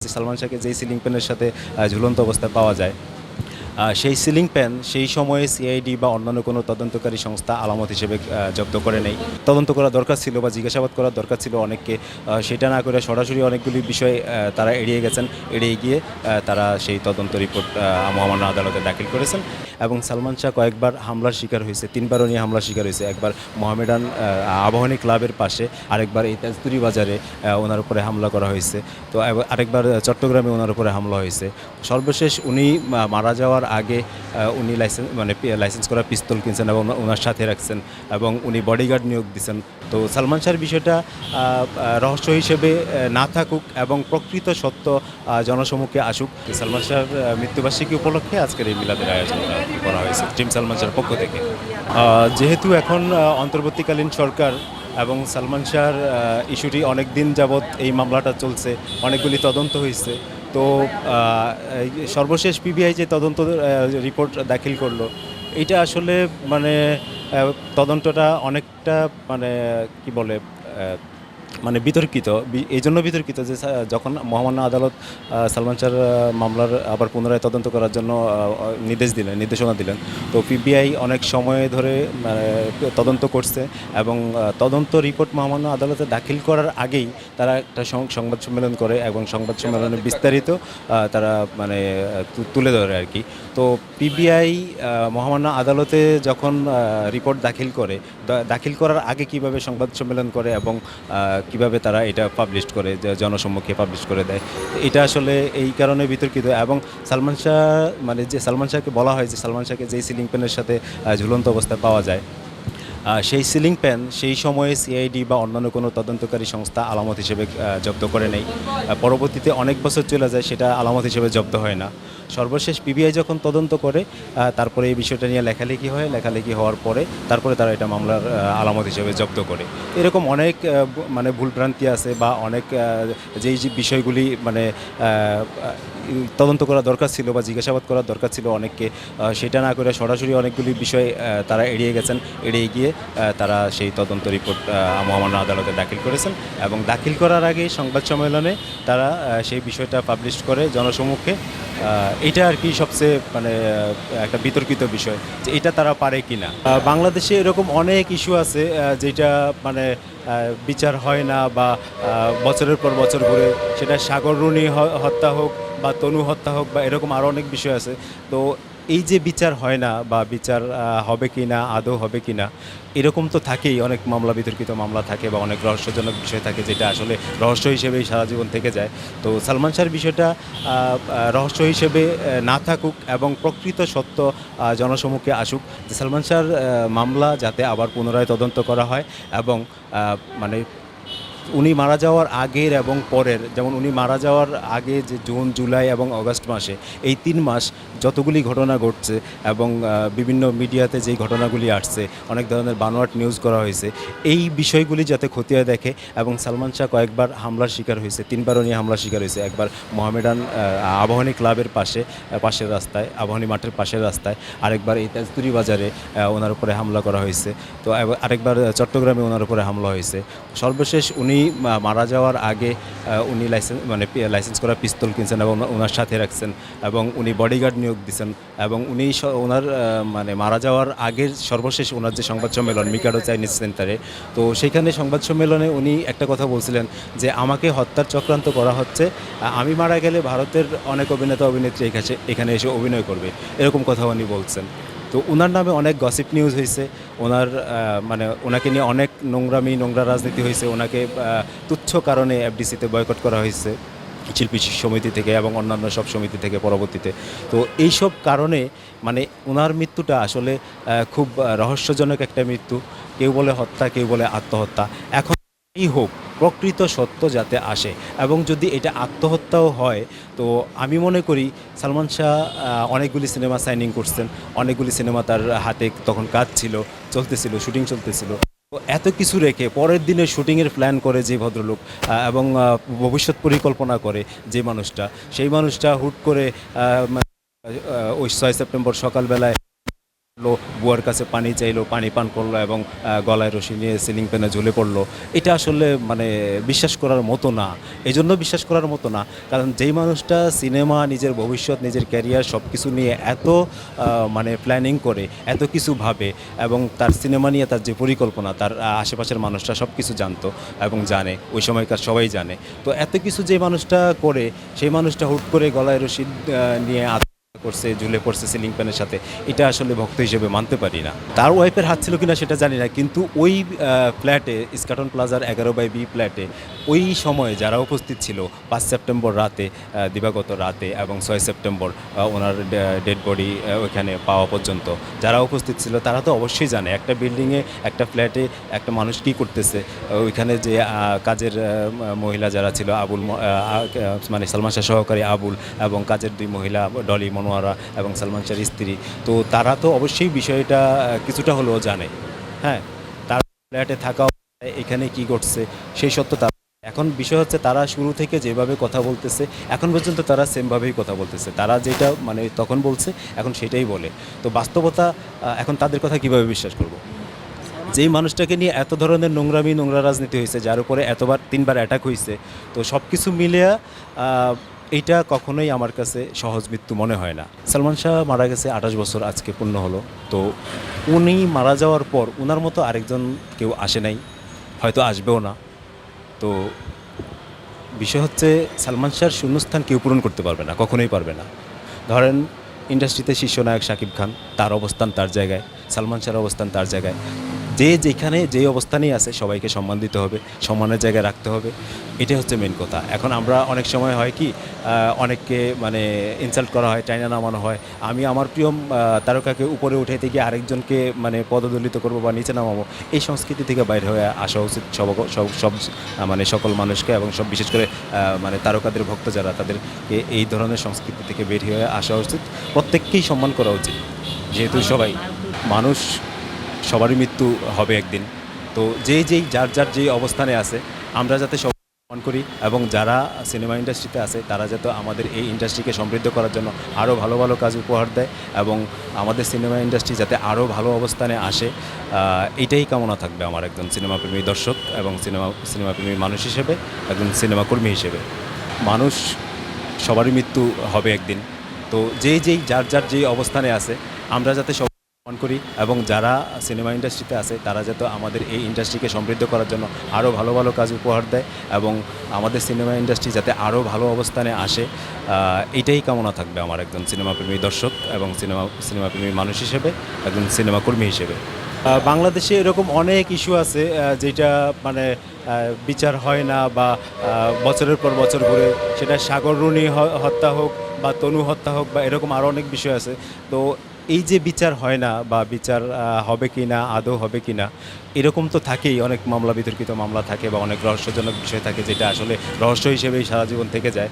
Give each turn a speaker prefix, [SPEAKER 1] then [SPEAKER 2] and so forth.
[SPEAKER 1] সালমান শাহকে যেই সিলিং ফ্যানের সাথে ঝুলন্ত অবস্থায় পাওয়া যায়। সেই সিলিং ফ্যান সেই সময়ে সিআইডি বা অন্যান্য কোনো তদন্তকারী সংস্থা আলামত হিসেবে জব্দ করে নেই তদন্ত করা দরকার ছিল বা জিজ্ঞাসাবাদ করার দরকার ছিল অনেককে। সেটা না করে সরাসরি অনেকগুলি বিষয় তারা এড়িয়ে গেছেন, এড়িয়ে গিয়ে তারা সেই তদন্ত রিপোর্ট মহামান্য আদালতে দাখিল করেছেন এবং সালমান শাহ কয়েকবার হামলার শিকার হয়েছে, তিনবারও নিয়ে হামলার শিকার হয়েছে। একবার মোহামেডান আবাহনী ক্লাবের পাশে, আরেকবার এই তেজতুরি বাজারে ওনার উপরে হামলা করা হয়েছে। তো আরেকবার চট্টগ্রামে ওনার উপরে হামলা হয়েছে। সর্বশেষ উনি মারা যাওয়ার আগে উনি লাইসেন্স মানে লাইসেন্স করা পিস্তল কিনছেন এবং ওনার সাথে রাখছেন এবং উনি বডিগার্ড নিয়োগ দিচ্ছেন তো সালমান শাহর বিষয়টা রহস্য হিসেবে না থাকুক এবং প্রকৃত সত্য জনসমুখে আসুক। সালমান শাহর মৃত্যুবার্ষিকী উপলক্ষে আজকের এই মিলাদের আয়োজন করা হয়েছে টিম সালমান শাহর পক্ষ থেকে। যেহেতু এখন অন্তর্বর্তীকালীন সরকার এবং সালমান শাহর ইস্যুটি অনেক দিন যাবৎ এই মামলাটা চলছে, অনেকগুলি তদন্ত হয়েছে তো সর্বশেষ পিবিআই যে তদন্ত রিপোর্ট দাখিল করল এটা আসলে মানে তদন্তটা অনেকটা মানে কি বলে মানে বিতর্কিত এই জন্য বিতর্কিত যে যখন মহামান্য আদালত সালমান শাহর মামলার আবার পুনরায় তদন্ত করার জন্য নির্দেশ দিলেন নির্দেশনা দিলেন। তো পিবিআই অনেক সময় ধরে মানে, তদন্ত করছে এবং তদন্ত রিপোর্ট মহামান্য আদালতে দাখিল করার আগেই তারা একটা সংবাদ সম্মেলন করে এবং সংবাদ সম্মেলনে বিস্তারিত তারা মানে তুলে ধরে আর কি। তো পিবিআই মহামান্য আদালতে যখন রিপোর্ট দাখিল করে দাখিল করার আগে কীভাবে সংবাদ সম্মেলন করে এবং কীভাবে তারা এটা পাবলিশ করে জনসম্মুখে পাবলিশ করে দেয়। এটা আসলে এই কারণে বিতর্কিত। এবং সালমান শাহ মানে যে সালমান শাহকে বলা হয় যে সালমান শাহকে যেই সিলিং ফ্যানের সাথে ঝুলন্ত অবস্থায় পাওয়া যায় সেই সিলিং ফ্যান সেই সময়ে সিআইডি বা অন্যান্য কোনো তদন্তকারী সংস্থা আলামত হিসেবে জব্দ করে নেই পরবর্তীতে অনেক বছর চলে যায়, সেটা আলামত হিসেবে জব্দ হয় না। সর্বশেষ পিবিআই যখন তদন্ত করে তারপরে এই বিষয়টা নিয়ে লেখালেখি হয়। লেখালেখি হওয়ার পরে তারপরে তারা এটা মামলার আলামত হিসেবে জব্দ করে। এরকম অনেক মানে ভুলভ্রান্তি আছে বা অনেক যেই যে বিষয়গুলি মানে তদন্ত করা দরকার ছিল বা জিজ্ঞাসাবাদ করার দরকার ছিল অনেককে সেটা না করে সরাসরি অনেকগুলি বিষয় তারা এড়িয়ে গেছেন, এড়িয়ে গিয়ে তারা সেই তদন্ত রিপোর্ট মহামান্য আদালতে দাখিল করেছেন এবং দাখিল করার আগে সংবাদ সম্মেলনে তারা সেই বিষয়টা পাবলিশ করে জনসমুখে এটা আর কি সবচেয়ে মানে একটা বিতর্কিত বিষয় যে এটা তারা পারে কি না। বাংলাদেশে এরকম অনেক ইস্যু আছে যেটা মানে বিচার হয় না বা বছরের পর বছর ঘুরে সেটা সাগর রুনি হত্যা হোক বা তনু হত্যা হোক বা এরকম আরও অনেক বিষয় আছে। তো এই যে বিচার হয় না বা বিচার হবে কি না আদৌ হবে কি না এরকম তো থাকেই। অনেক মামলা, বিতর্কিত মামলা থাকে বা অনেক রহস্যজনক বিষয় থাকে যেটা আসলে রহস্য হিসেবেই সারা জীবন থেকে যায়। তো সালমান শাহর বিষয়টা রহস্য হিসেবে না থাকুক এবং প্রকৃত সত্য জনসমুখে আসুক যে সালমান শাহর মামলা যাতে আবার পুনরায় তদন্ত করা হয় এবং মানে উনি মারা যাওয়ার আগের এবং পরের, যেমন উনি মারা যাওয়ার আগে যে জুন, জুলাই এবং আগস্ট মাসে, এই তিন মাস যতগুলি ঘটনা ঘটছে এবং বিভিন্ন মিডিয়াতে যেই ঘটনাগুলি আসছে, অনেক ধরনের বানোয়াট নিউজ করা হয়েছে, এই বিষয়গুলি যাতে খতিয়ে দেখে এবং সালমান শাহ কয়েকবার হামলার শিকার হয়েছে, তিনবারও নিয়ে হামলার শিকার হয়েছে। একবার মোহামেডান আবাহনী ক্লাবের পাশে পাশের রাস্তায়, আবাহনী মাঠের পাশের রাস্তায়, আরেকবার এই তেজতুরি বাজারে ওনার উপরে হামলা করা হয়েছে। তো আরেকবার চট্টগ্রামে ওনার উপরে হামলা হয়েছে। সর্বশেষ উনি মারা যাওয়ার আগে উনি লাইসেন্স মানে লাইসেন্স করা পিস্তল কিনছেন এবং ওনার সাথে রাখছেন এবং উনি বডিগার্ড নিয়োগ দিচ্ছেন এবং উনি ওনার মানে মারা যাওয়ার আগের সর্বশেষ ওনার যে সংবাদ সম্মেলন, মিকাডো চাইনিজ সেন্টারে। তো সেইখানে সংবাদ সম্মেলনে উনি একটা কথা বলছিলেন যে, আমাকে হত্যার চক্রান্ত করা হচ্ছে। আমি মারা গেলে ভারতের অনেক অভিনেতা, অভিনেত্রী এখানে এসে অভিনয় করবে। এরকম কথা উনি বলছেন। তো ওনার নামে অনেক গসিপ নিউজ হয়েছে ওনার মানে ওনাকে নিয়ে অনেক নোংরামি, নোংরা রাজনীতি হয়েছে ওনাকে তুচ্ছ কারণে এফডিসিতে বয়কট করা হয়েছে শিল্পী সমিতি থেকে এবং অন্যান্য সব সমিতি থেকে পরবর্তীতে। তো এইসব কারণে মানে ওনার মৃত্যুটা আসলে খুব রহস্যজনক একটা মৃত্যু। কেউ বলে হত্যা, কেউ বলে আত্মহত্যা। এখন এই হোক, প্রকৃত সত্য যাতে আসে এবং যদি এটা আত্মহত্যাও হয়, তো আমি মনে করি সালমান শাহ অনেকগুলি সিনেমা সাইনিং করছেন। অনেকগুলি সিনেমা তার হাতে তখন কাজ ছিল, চলতেছিল, শুটিং চলতেছিল। এত কিছু রেখে পরের দিনে শুটিংয়ের প্ল্যান করে যে ভদ্রলোক এবং ভবিষ্যৎ পরিকল্পনা করে যে মানুষটা সেই মানুষটা হুট করে মানে, ওই ছয় সেপ্টেম্বর সকালবেলায় লো, বুয়ার কাছে পানি চাইলো, পানি পান করল এবং গলায় রশি নিয়ে সিলিং ফ্যানে ঝুলে পড়ল। এটা আসলে মানে বিশ্বাস করার মতো না। এই জন্য বিশ্বাস করার মতো না। কারণ যেই মানুষটা সিনেমা, নিজের ভবিষ্যৎ, নিজের ক্যারিয়ার সব কিছু নিয়ে এত মানে প্ল্যানিং করে, এত কিছু ভাবে এবং তার সিনেমা নিয়ে তার যে পরিকল্পনা, তার আশেপাশের মানুষরা সব কিছু জানতো এবং জানে, ওই সময়কার সবাই জানে। তো এত কিছু যে মানুষটা করে, সেই মানুষটা হুট করে গলায় রশি নিয়ে করছে, ঝুলে পড়ছে সিলিং ফ্যানের সাথে, এটা আসলে ভক্ত হিসেবে মানতে পারি না। তার ওয়াইফের হাত ছিল কিনা সেটা জানি না, কিন্তু ওই ফ্ল্যাটে ইস্কাটন প্লাজার এগারো বাই বি ফ্ল্যাটে ওই সময়ে যারা উপস্থিত ছিল, পাঁচ সেপ্টেম্বর রাতে দিবাগত রাতে এবং ছয় সেপ্টেম্বর ওনার ডেড বডি ওইখানে পাওয়া পর্যন্ত যারা উপস্থিত ছিল, তারা তো অবশ্যই জানে, একটা বিল্ডিংয়ে একটা ফ্ল্যাটে একটা মানুষ কী করতেছে ওইখানে যে কাজের মহিলা যারা ছিল, আবুল মানে সালমান শাহ সহকারী আবুল এবং কাজের দুই মহিলা, ডলি মনোয়ারা এবং সালমান শাহর স্ত্রী। তো তারা তো অবশ্যই বিষয়টা কিছুটা হলেও জানে। হ্যাঁ তার ফ্ল্যাটে থাকা এখানে কি ঘটছে, সেই সত্য তার এখন বিষয় হচ্ছে তারা শুরু থেকে যেভাবে কথা বলতেছে, এখন পর্যন্ত তারা সেমভাবেই কথা বলতেছে। তারা যেটা মানে তখন বলছে, এখন সেটাই বলে। তো বাস্তবতা এখন তাদের কথা কীভাবে বিশ্বাস করব? যেই মানুষটাকে নিয়ে এত ধরনের নোংরামি, নোংরা রাজনীতি হয়েছে, যার উপরে এতবার তিনবার অ্যাটাক হয়েছে তো সব কিছু মিলিয়ে এইটা কখনোই আমার কাছে সহজ মৃত্যু মনে হয় না। সালমান শাহ মারা গেছে আঠাশ বছর, আজকে পূর্ণ হলো। তো উনি মারা যাওয়ার পর ওনার মতো আরেকজন কেউ আসে নাই, হয়তো আসবেও না। তো বিষয় হচ্ছে, সালমান শাহর শূন্যস্থান কেউ পূরণ করতে পারবে না, কখনোই পারবে না। ধরেন ইন্ডাস্ট্রিতে শীর্ষ নায়ক শাকিব খান, তার অবস্থান তার জায়গায়, সালমান শাহর অবস্থান তার জায়গায়। যে যেখানে যে অবস্থানেই আছে, সবাইকে সম্মান দিতে হবে, সম্মানের জায়গায় রাখতে হবে। এটাই হচ্ছে মেন কথা। এখন আমরা অনেক সময় হয় কি অনেককে মানে ইনসাল্ট করা হয়, টাইনা নামানো হয়। আমি আমার প্রিয় তারকাকে উপরে উঠাইতে গিয়ে আরেকজনকে মানে পদদলিত করব বা নিচে নামাবো, এই সংস্কৃতি থেকে বাইরে হয়ে আসা উচিত সব সব মানে সকল মানুষকে এবং সব বিশেষ করে মানে তারকাদের ভক্ত যারা, তাদেরকে এই ধরনের সংস্কৃতি থেকে বের হয়ে আসা উচিত। প্রত্যেককেই সম্মান করা উচিত। যেহেতু সবাই মানুষ সবারই মৃত্যু হবে একদিন। তো যে যেই যার যার যেই অবস্থানে আছে, আমরা যাতে সব সম্মান করি এবং যারা সিনেমা ইন্ডাস্ট্রিতে আছে, তারা যাতে আমাদের এই ইন্ডাস্ট্রিকে সমৃদ্ধ করার জন্য আরও ভালো ভালো কাজ উপহার দেয় এবং আমাদের সিনেমা ইন্ডাস্ট্রি যাতে আরও ভালো অবস্থানে আসে এটাই কামনা থাকবে আমার একজন সিনেমাপ্রেমী দর্শক এবং সিনেমা, সিনেমাপ্রেমী মানুষ হিসেবে, একজন সিনেমাকর্মী হিসেবে। মানুষ সবারই মৃত্যু হবে একদিন। তো যে যেই যার যার যেই অবস্থানে আছে, আমরা যাতে সব সম্মান করি এবং যারা সিনেমা ইন্ডাস্ট্রিতে আছে, তারা যাতে আমাদের এই ইন্ডাস্ট্রিকে সমৃদ্ধ করার জন্য আরও ভালো ভালো কাজ উপহার দেয় এবং আমাদের সিনেমা ইন্ডাস্ট্রি যাতে আরও ভালো অবস্থানে আসে এটাই কামনা থাকবে আমার একজন সিনেমাপ্রেমী দর্শক এবং সিনেমা সিনেমাপ্রেমী মানুষ হিসেবে, একজন সিনেমাকর্মী হিসেবে। বাংলাদেশে এরকম অনেক ইস্যু আছে যেটা মানে বিচার হয় না বা বছরের পর বছর ঘুরে সেটা সাগর রুনি হ- হত্যা হোক বা তনু হত্যা হোক বা এরকম আরও অনেক বিষয় আছে। তো এই যে বিচার হয় না বা বিচার হবে কি না আদৌ হবে কি না এরকম তো থাকেই। অনেক মামলা বিতর্কিত মামলা থাকে বা অনেক রহস্যজনক বিষয় থাকে যেটা আসলে রহস্য হিসেবেই সারা জীবন থেকে যায়।